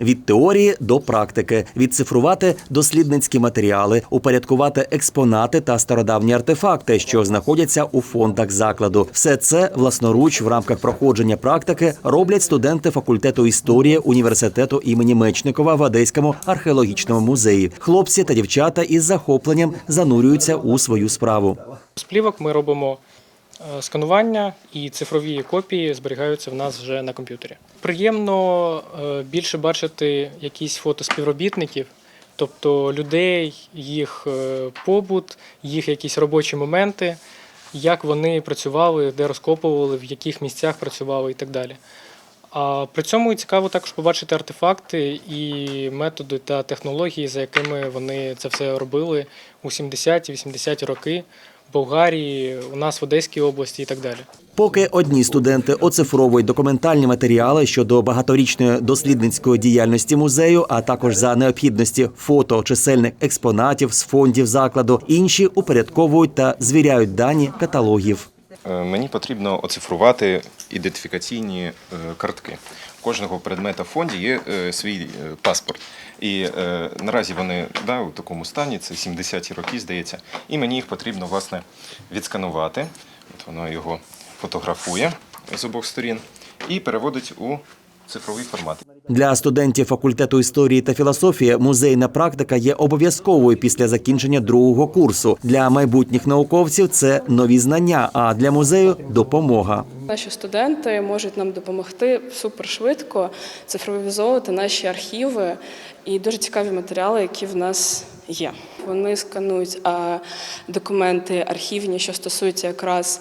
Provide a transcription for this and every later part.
від теорії до практики, відцифрувати дослідницькі матеріали, упорядкувати експонати та стародавні артефакти, що знаходяться у фондах закладу. Все це власноруч в рамках проходження практики роблять студенти факультету історії університету імені Мечникова в Одеському археологічному музеї. Хлопці та дівчата із захопленням занурюються у свою справу. З плівок ми робимо сканування і цифрові копії зберігаються в нас вже на комп'ютері. Приємно е, більше бачити якісь фото співробітників, тобто людей, їх е, побут, їх якісь робочі моменти, як вони працювали, де розкопували, в яких місцях працювали і так далі. А при цьому цікаво також побачити артефакти і методи та технології, за якими вони це все робили у 70-80-ті роки Болгарії, у нас в Одеській області і так далі. Поки одні студенти оцифровують документальні матеріали щодо багаторічної дослідницької діяльності музею, а також за необхідності фото чисельних експонатів з фондів закладу, інші упорядковують та звіряють дані каталогів. Е, Мені потрібно оцифрувати ідентифікаційні е, картки. У кожного предмета в фонді є е, свій е, паспорт. І наразі вони да, у такому стані, це 70-ті роки, здається. І мені їх потрібно власне відсканувати. От воно його фотографує з обох сторін і переводить у цифровий формат. Для студентів факультету історії та філософії музейна практика є обов'язковою після закінчення другого курсу. Для майбутніх науковців це нові знання, а для музею допомога. Наші студенти можуть нам допомогти супершвидко цифровізовувати наші архіви і дуже цікаві матеріали, які в нас є. Вони сканують документи архівні, що стосуються якраз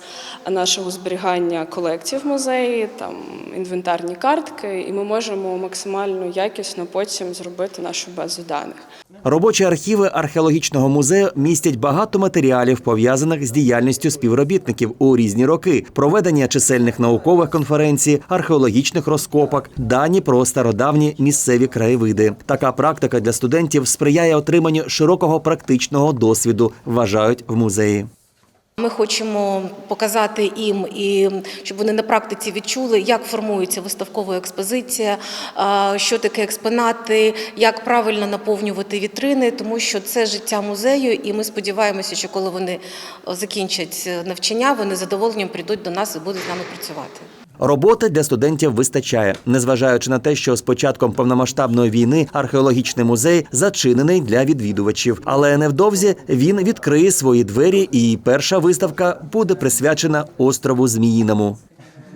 нашого зберігання колекцій в музеї, там інвентарні картки, і ми можемо максимально якісно потім зробити нашу базу даних. Робочі архіви археологічного музею містять багато матеріалів, пов'язаних з діяльністю співробітників у різні роки, проведення чисельних наукових конференцій, археологічних розкопок, дані про стародавні місцеві краєвиди. Така практика для студентів сприяє отриманню широкого практичного досвіду, вважають в музеї. Ми хочемо показати їм і щоб вони на практиці відчули, як формується виставкова експозиція, що таке експонати, як правильно наповнювати вітрини, тому що це життя музею, і ми сподіваємося, що коли вони закінчать навчання, вони задоволенням прийдуть до нас і будуть з нами працювати. Роботи для студентів вистачає, незважаючи на те, що з початком повномасштабної війни археологічний музей зачинений для відвідувачів. Але невдовзі він відкриє свої двері, і перша виставка буде присвячена острову Зміїному.